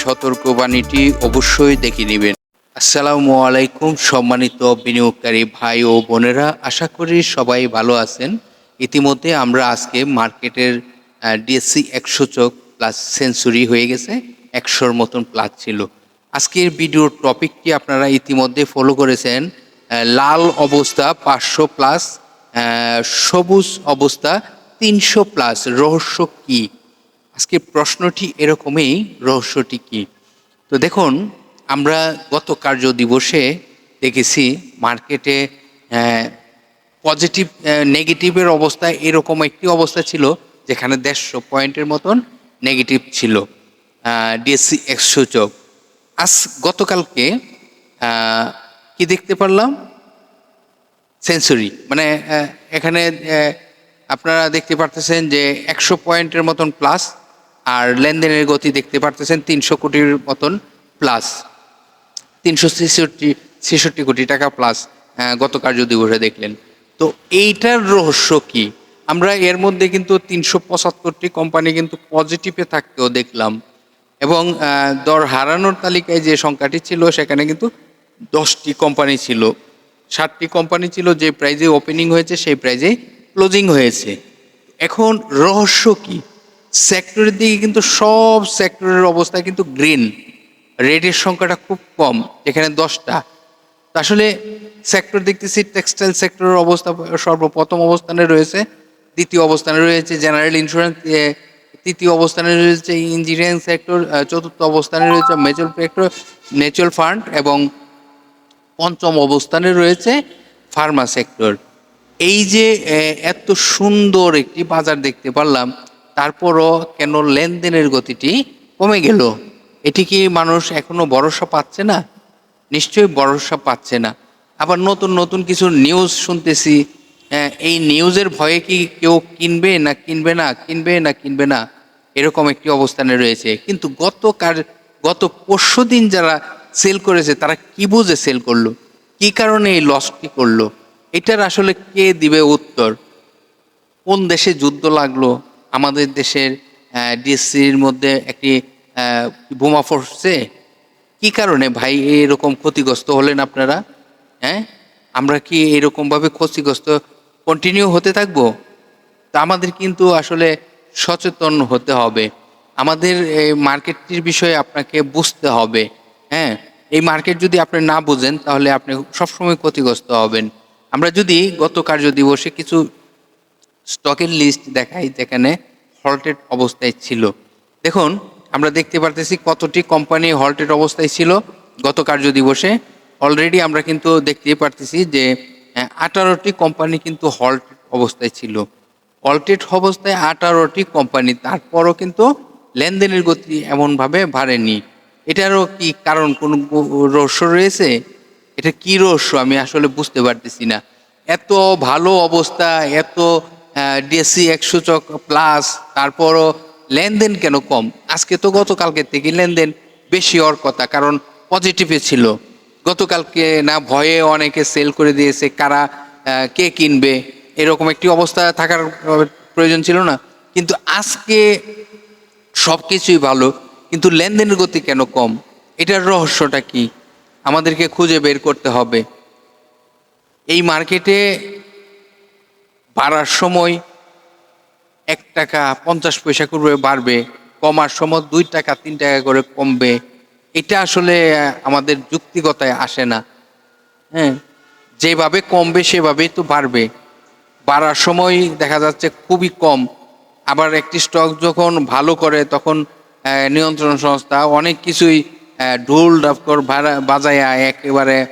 সতর্কবাণীটি অবশ্যই দেখে নেবেন। আসসালামু আলাইকুম, সম্মানিত বিনিয়োগকারী ভাই ও বোনেরা, আশা করি সবাই ভালো আছেন। ইতিমধ্যে আমরা আজকে মার্কেটের ডিএসসি একশো চোখ প্লাস সেঞ্চুরি হয়ে গেছে, একশোর মতন প্লাস ছিল। আজকের ভিডিওর টপিকটি আপনারা ইতিমধ্যে ফলো করেছেন লাল অবস্থা পাঁচশো প্লাস সবুজ অবস্থা তিনশো প্লাস। রহস্য কী? আজকে প্রশ্নটি এরকমই, রহস্যটি কি? তো দেখুন, আমরা গত কার্য দিবসে দেখেছি মার্কেটে পজিটিভ নেগেটিভের অবস্থা এরকম একটি অবস্থা ছিল, যেখানে দেড়শো পয়েন্টের মতন নেগেটিভ ছিল ডিএসসি একশো চোখ আজ গতকালকে কি দেখতে পারলাম? সেঞ্চুরি মানে এখানে আপনারা দেখতে পারতেছেন যে একশো পয়েন্টের মতন প্লাস লেনদেনের গতি দেখতে পারতেছেন তিনশো কোটির মতন প্লাস তিনশো ছেষট্টি ছেষট্টি কোটি টাকা প্লাস গত কার্য দিবসে দেখলেন। তো এইটার রহস্য কি? আমরা এর মধ্যে কিন্তু তিনশো পঁচাত্তরটি কোম্পানি কিন্তু পজিটিভে থাকতেও দেখলাম। এবং দর হারানোর তালিকায় যে সংখ্যাটি ছিল, সেখানে কিন্তু দশটি কোম্পানি ছিল। ষাটটি কোম্পানি ছিল, যে প্রাইজে ওপেনিং হয়েছে, সেই প্রাইজে ক্লোজিং হয়েছে। এখন রহস্য কি? সেক্টরের দিকে কিন্তু সব সেক্টরের অবস্থা কিন্তু গ্রিন রেডের সংখ্যাটা খুব কম এখানে দশটা। আসলে সেক্টর দেখতেছি টেক্সটাইল সেক্টরের অবস্থা সর্বপ্রথম অবস্থানে রয়েছে, দ্বিতীয় অবস্থানে রয়েছে জেনারেল ইন্স্যুরেন্স তৃতীয় অবস্থানে রয়েছে ইঞ্জিনিয়ারিং সেক্টর চতুর্থ অবস্থানে রয়েছে মিউচুয়াল সেক্টর মিউচুয়াল ফান্ড এবং পঞ্চম অবস্থানে রয়েছে ফার্মা সেক্টর এই যে এত সুন্দর একটি বাজার দেখতে পারলাম তারপরও কেন লেনদেনের গতিটি কমে গেল? এটি কি মানুষ এখনও ভরসা পাচ্ছে না? নিশ্চয়ই ভরসা পাচ্ছে না। আবার নতুন নতুন কিছু নিউজ শুনতেছি। আহ, এই নিউজের ভয়ে কি কেউ কিনবে না কিনবে না কিনবে না কিনবে না? এরকম একটি অবস্থানে রয়েছে। কিন্তু গত কার গত পরশু দিন যারা সেল করেছে তারা কি বুঝে সেল করল? কি কারণে এই লসটি করল? এটার আসলে কে দিবে উত্তর? কোন দেশে যুদ্ধ লাগল? আমাদের দেশের ডিএসসির মধ্যে একটি বোমা পড়ছে কি কারণে ভাই এরকম ক্ষতিগ্রস্ত হলেন আপনারা? হ্যাঁ? আমরা কি এরকমভাবে ক্ষতিগ্রস্ত কন্টিনিউ হতে থাকব? তা আমাদের কিন্তু আসলে সচেতন হতে হবে। আমাদের এই মার্কেটটির বিষয়ে আপনাকে বুঝতে হবে। হ্যাঁ? এই মার্কেট যদি আপনি না বুঝেন, তাহলে আপনি সবসময় ক্ষতিগ্রস্ত হবেন। আমরা যদি গত কার্য দিবসে কিছু স্টকের লিস্ট দেখাই যেখানে হল্টেড অবস্থায় ছিল। দেখুন, আমরা দেখতে পারতেছি কতটি কোম্পানি হল্টেড অবস্থায় ছিল গত কার্য দিবসে অলরেডি আমরা কিন্তু দেখতেই পারতেছি যে আঠারোটি কোম্পানি কিন্তু হল্টেড অবস্থায় ছিল। হল্টেড অবস্থায় আঠারোটি কোম্পানি তারপরও কিন্তু লেনদেনের গতি এমনভাবে বাড়েনি। এটারও কি কারণ, কোনো রহস্য রয়েছে? এটা কি রহস্য? আমি আসলে বুঝতে পারতেছি না। এত ভালো অবস্থা, এত ডিএসসি একশো চক প্লাস তারপরও লেনদেন কেন কম? আজকে তো গতকালকে থেকে লেনদেন বেশি হওয়ার কথা, কারণ পজিটিভে ছিল। গতকালকে না, ভয়ে অনেকে সেল করে দিয়েছে, কারা কে কিনবে, এরকম একটি অবস্থা থাকার প্রয়োজন ছিল না। কিন্তু আজকে সব কিছুই ভালো, কিন্তু লেনদেনের গতি কেন কম? এটার রহস্যটা কি? আমাদেরকে খুঁজে বের করতে হবে। এই মার্কেটে বাড়ার সময় এক টাকা পঞ্চাশ পয়সা করে বাড়বে, কমার সময় দুই টাকা, তিন টাকা করে কমবে। এটা আসলে আমাদের যুক্তিগতায় আসে না। হ্যাঁ যেভাবে কমবে সেভাবেই তো বাড়বে। বাড়ার সময় দেখা যাচ্ছে খুবই কম। আবার একটি স্টক যখন ভালো করে, তখন নিয়ন্ত্রণ সংস্থা অনেক কিছুই ঢোল ডাফকর ভাড়া- বাজায়া একেবারে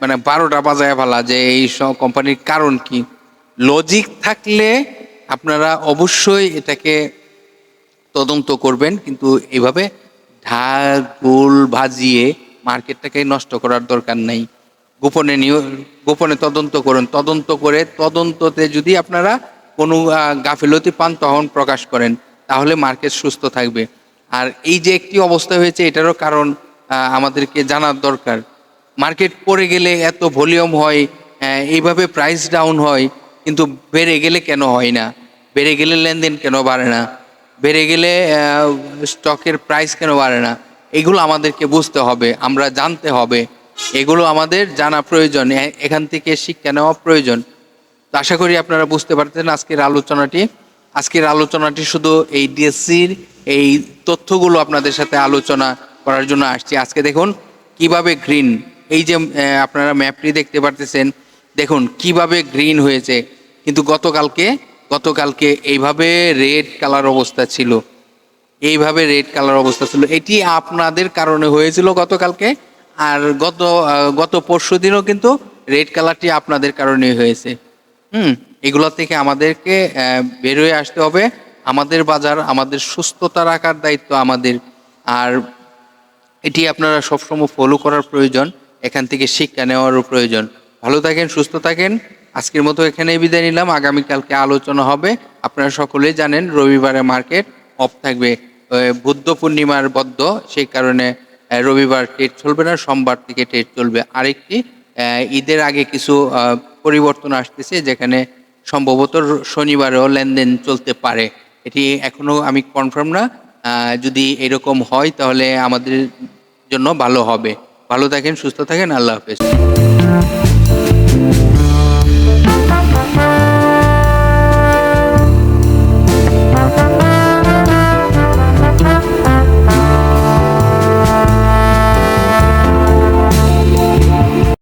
মানে বারোটা বাজায়া ফেলা যে এই কোম্পানির কারণ কি। লজিক থাকলে আপনারা অবশ্যই এটাকে তদন্ত করবেন, কিন্তু এভাবে ঢাক গোল ভাজিয়ে মার্কেটটাকে নষ্ট করার দরকার নেই। গোপনে গোপনে তদন্ত করুন। তদন্ত করে তদন্ততে যদি আপনারা কোনো গাফিলতি পান, তখন প্রকাশ করেন। তাহলে মার্কেট সুস্থ থাকবে। আর এই যে একটি অবস্থা হয়েছে, এটারও কারণ আমাদেরকে জানার দরকার। মার্কেট পড়ে গেলে এত ভলিউম হয় এইভাবে প্রাইস ডাউন হয় কিন্তু বেড়ে গেলে কেন হয় না? বেড়ে গেলে লেনদেন কেন বাড়ে না? বেড়ে গেলে স্টকের প্রাইস কেন বাড়ে না? এগুলো আমাদেরকে বুঝতে হবে, আমরা জানতে হবে। এগুলো আমাদের জানা প্রয়োজন এখান থেকে শিক্ষা নেওয়া প্রয়োজন। তো আশা করি আপনারা বুঝতে পারতেন আজকের আলোচনাটি। আজকের আলোচনাটি শুধু এই ডিএসসির এই তথ্যগুলো আপনাদের সাথে আলোচনা করার জন্য আসছি। আজকে দেখুন, কীভাবে গ্রিন এই যে আপনারা ম্যাপটি দেখতে পারতেছেন, দেখুন কীভাবে গ্রিন হয়েছে। কিন্তু গতকালকে গতকালকে এইভাবে রেড কালার অবস্থা ছিল। এইভাবে রেড কালার অবস্থা ছিল। এটি আপনাদের কারণে হয়েছিল গতকালকে। আর গত গত পরশু দিনও কিন্তু রেড কালারটি আপনাদের কারণেই হয়েছে। হুম এগুলো থেকে আমাদেরকে আহ, বের হয়ে আসতে হবে। আমাদের বাজার আমাদের সুস্থতা রাখার দায়িত্ব আমাদের। আর এটি আপনারা সবসময় ফলো করার প্রয়োজন। এখান থেকে শিক্ষা নেওয়ারও প্রয়োজন। ভালো থাকেন সুস্থ থাকেন। আজকের মতো এখানে বিদায় নিলাম। আগামীকালকে আলোচনা হবে। আপনারা সকলেই জানেন, রবিবারে মার্কেট অফ থাকবে। বুদ্ধ পূর্ণিমার বদ্ধ। সেই কারণে রবিবার ট্রেড চলবে না, সোমবার থেকে ট্রেড চলবে আরেকটি। ঈদের আগে কিছু পরিবর্তন আসতেছে, যেখানে সম্ভবত শনিবারেও লেনদেন চলতে পারে। এটি এখনও আমি কনফার্ম না। যদি এরকম হয়, তাহলে আমাদের জন্য ভালো হবে। ভালো থাকেন, সুস্থ থাকেন, আল্লাহ হাফেজ।